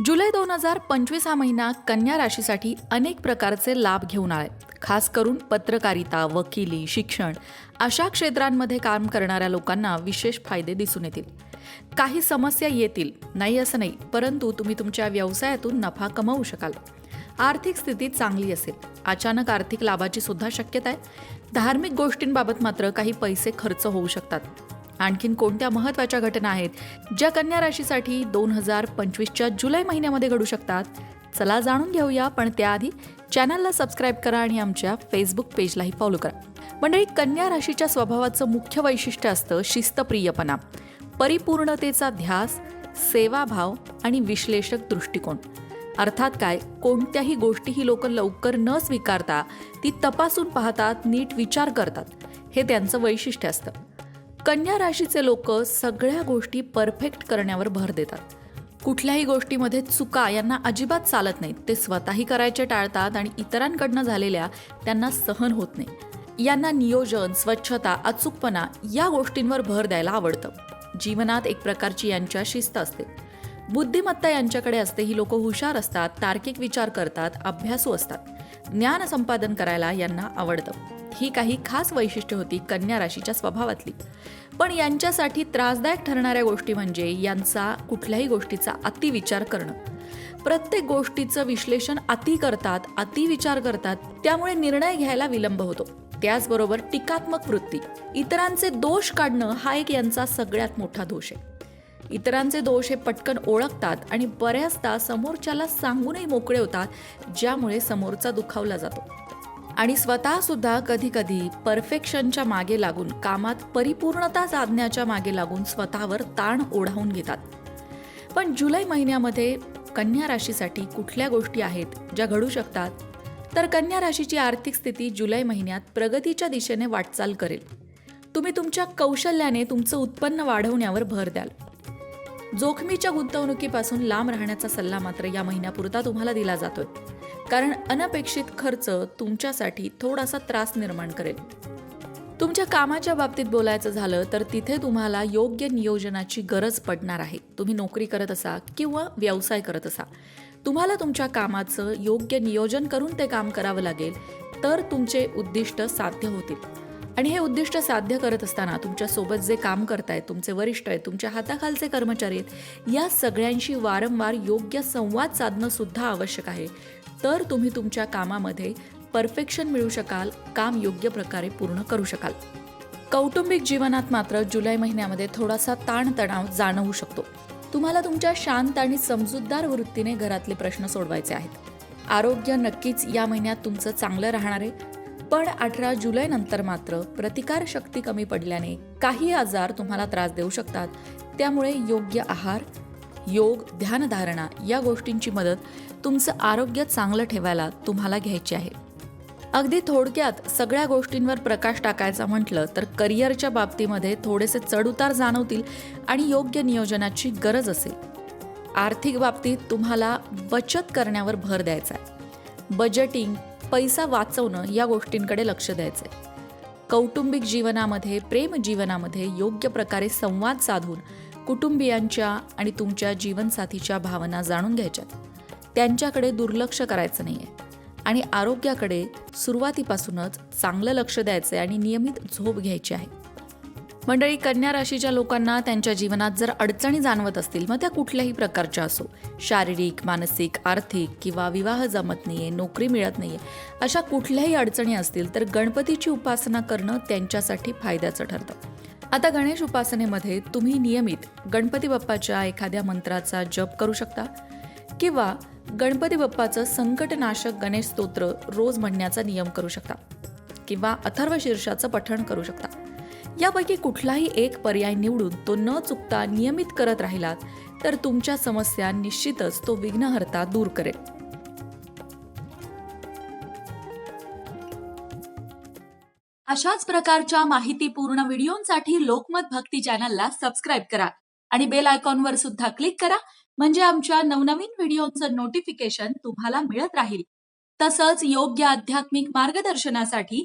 जुलै दोन हजार पंचवीस हा महिना कन्या राशीसाठी अनेक प्रकारचे लाभ घेऊन आले खास करून पत्रकारिता वकिली शिक्षण अशा क्षेत्रांमध्ये काम करणाऱ्या लोकांना विशेष फायदे दिसून येतील. काही समस्या येतील नाही असं नाही परंतु तुम्ही तुमच्या व्यवसायातून नफा कमवू शकाल. आर्थिक स्थिती चांगली असेल. अचानक आर्थिक लाभाची सुद्धा शक्यता आहे. धार्मिक गोष्टींबाबत मात्र काही पैसे खर्च होऊ शकतात. आणखीन कोणत्या महत्त्वाच्या घटना आहेत ज्या कन्या राशीसाठी दोन हजार पंचवीसच्या जुलै महिन्यामध्ये घडू शकतात चला जाणून घेऊया. पण त्याआधी चॅनलला सबस्क्राईब करा आणि आमच्या फेसबुक पेजलाही फॉलो करा. मंडळी कन्या राशीच्या स्वभावाचं मुख्य वैशिष्ट्य असतं शिस्तप्रियपणा परिपूर्णतेचा ध्यास सेवाभाव आणि विश्लेषक दृष्टिकोन. अर्थात काय? कोणत्याही गोष्टी ही लोक लवकर न स्वीकारता ती तपासून पाहतात नीट विचार करतात. हे त्यांचं वैशिष्ट्य असतं. कन्या राशीचे लोक सगळ्या गोष्टी परफेक्ट करण्यावर भर देतात. कुठल्याही गोष्टीमध्ये चुका यांना अजिबात चालत नाहीत. ते स्वतःही करायचे टाळतात आणि इतरांकडनं झालेल्या त्यांना सहन होत नाही. यांना नियोजन स्वच्छता अचूकपणा या गोष्टींवर भर द्यायला आवडतं. जीवनात एक प्रकारची यांच्या शिस्त असते. बुद्धिमत्ता यांच्याकडे असते ही लोक हुशार असतात तार्किक विचार करतात अभ्यासू असतात. ज्ञान संपादन करायला यांना आवडतं. ही काही खास वैशिष्ट्य होती कन्या राशीच्या स्वभावातली. पण यांच्यासाठी त्रासदायक ठरणाऱ्या गोष्टी म्हणजे यांचा कुठल्याही गोष्टीचा अतिविचार करणं. प्रत्येक गोष्टीचं विश्लेषण अति करतात अतिविचार करतात त्यामुळे निर्णय घ्यायला विलंब होतो. त्याचबरोबर टीकात्मक वृत्ती इतरांचे दोष काढणं हा एक यांचा सगळ्यात मोठा दोष आहे. इतरांचे दोष हे पटकन ओळखतात आणि बऱ्याचदा समोरच्याला सांगूनही मोकळे होतात ज्यामुळे समोरचा दुखावला जातो. आणि स्वतः सुद्धा कधी कधी परफेक्शनच्या मागे लागून कामात परिपूर्णता साधण्याच्या मागे लागून स्वतःवर ताण ओढावून घेतात. पण जुलै महिन्यामध्ये कन्या राशीसाठी कुठल्या गोष्टी आहेत ज्या घडू शकतात? तर कन्या राशीची आर्थिक स्थिती जुलै महिन्यात प्रगतीच्या दिशेने वाटचाल करेल. तुम्ही तुमच्या कौशल्याने तुमचं उत्पन्न वाढवण्यावर भर द्याल. जोखमीच्या गुंतवणुकीपासून लांब राहण्याचा सल्ला मात्र या महिन्यापुरता तुम्हाला दिला जातोय. कारण अनपेक्षित खर्च तुमच्यासाठी थोडासा त्रास निर्माण करेल. तुमच्या कामाच्या बाबतीत बोलायचं झालं तर तिथे तुम्हाला योग्य नियोजनाची गरज पडणार आहे. तुम्ही नोकरी करत असा किंवा व्यवसाय करत असा. तुम्हाला तुमच्या कामाचं योग्य नियोजन करून ते काम करावं लागेल तर तुमचे उद्दिष्ट साध्य होतील. आणि हे उद्दिष्ट साध्य करत असताना तुमच्यासोबत जे काम करतायत तुमचे वरिष्ठ आहेत तुमच्या हाताखालचे कर्मचारी आहेत या सगळ्यांशी वारंवार योग्य संवाद साधणं सुद्धा आवश्यक आहे. तर तुम्ही तुमच्या कामामध्ये परफेक्शन मिळू शकाल काम योग्य प्रकारे पूर्ण करू शकाल. कौटुंबिक जीवनात मात्र जुलै महिन्यामध्ये थोडासा ताणतणाव जाणवू शकतो. तुम्हाला तुमच्या शांत आणि समजूतदार वृत्तीने घरातले प्रश्न सोडवायचे आहेत. आरोग्य नक्कीच या महिन्यात तुमचं चांगलं राहणार आहे. पण अठरा जुलै नंतर मात्र प्रतिकार शक्ती कमी पडल्याने काही आजार तुम्हाला त्रास देऊ शकतात. त्यामुळे योग्य आहार योग ध्यानधारणा या गोष्टींची मदत तुमचं आरोग्य चांगलं ठेवायला तुम्हाला घ्यायची आहे. अगदी थोडक्यात सगळ्या गोष्टींवर प्रकाश टाकायचा म्हटलं तर करिअरच्या बाबतीमध्ये थोडेसे चढउतार जाणवतील आणि योग्य नियोजनाची गरज असेल. आर्थिक बाबतीत तुम्हाला बचत करण्यावर भर द्यायचा आहे. बजेटिंग पैसा वाचवणं या गोष्टींकडे लक्ष द्यायचं आहे कौटुंबिक जीवनामध्ये प्रेम जीवनामध्ये योग्य प्रकारे संवाद साधून कुटुंबियांच्या आणि तुमच्या जीवनसाथीच्या भावना जाणून घ्यायच्यात. त्यांच्याकडे दुर्लक्ष करायचं नाही आहे आणि आरोग्याकडे सुरुवातीपासूनच चांगलं लक्ष द्यायचं आहे आणि नियमित झोप घ्यायची आहे. मंडळी कन्या राशीच्या लोकांना त्यांच्या जीवनात जर अडचणी जाणवत असतील मग त्या कुठल्याही प्रकारच्या असो. शारीरिक मानसिक आर्थिक किंवा विवाह जमत नाहीये नोकरी मिळत नाहीये अशा कुठल्याही अडचणी असतील तर गणपतीची उपासना करणं त्यांच्यासाठी फायद्याचं ठरतं. आता गणेश उपासनेमध्ये तुम्ही नियमित गणपती बाप्पाच्या एखाद्या मंत्राचा जप करू शकता किंवा गणपती बाप्पाचं संकटनाशक गणेश स्तोत्र रोज म्हणण्याचा नियम करू शकता किंवा अथर्व शीर्षाचं पठण करू शकता. यापैकी कुठलाही एक पर्याय निवडून तो न चुकता नियमित करत राहिलात तर तुमच्या समस्या निश्चितच तो विघ्नहर्ता दूर करेल. अशाच प्रकारच्या माहितीपूर्ण व्हिडिओंसाठी लोकमत भक्ती चॅनलला सबस्क्राईब करा आणि बेल आयकॉनवर सुद्धा क्लिक करा म्हणजे आमच्या नवनवीन व्हिडिओचं नोटिफिकेशन तुम्हाला मिळत राहील. तसंच योग्य आध्यात्मिक मार्गदर्शनासाठी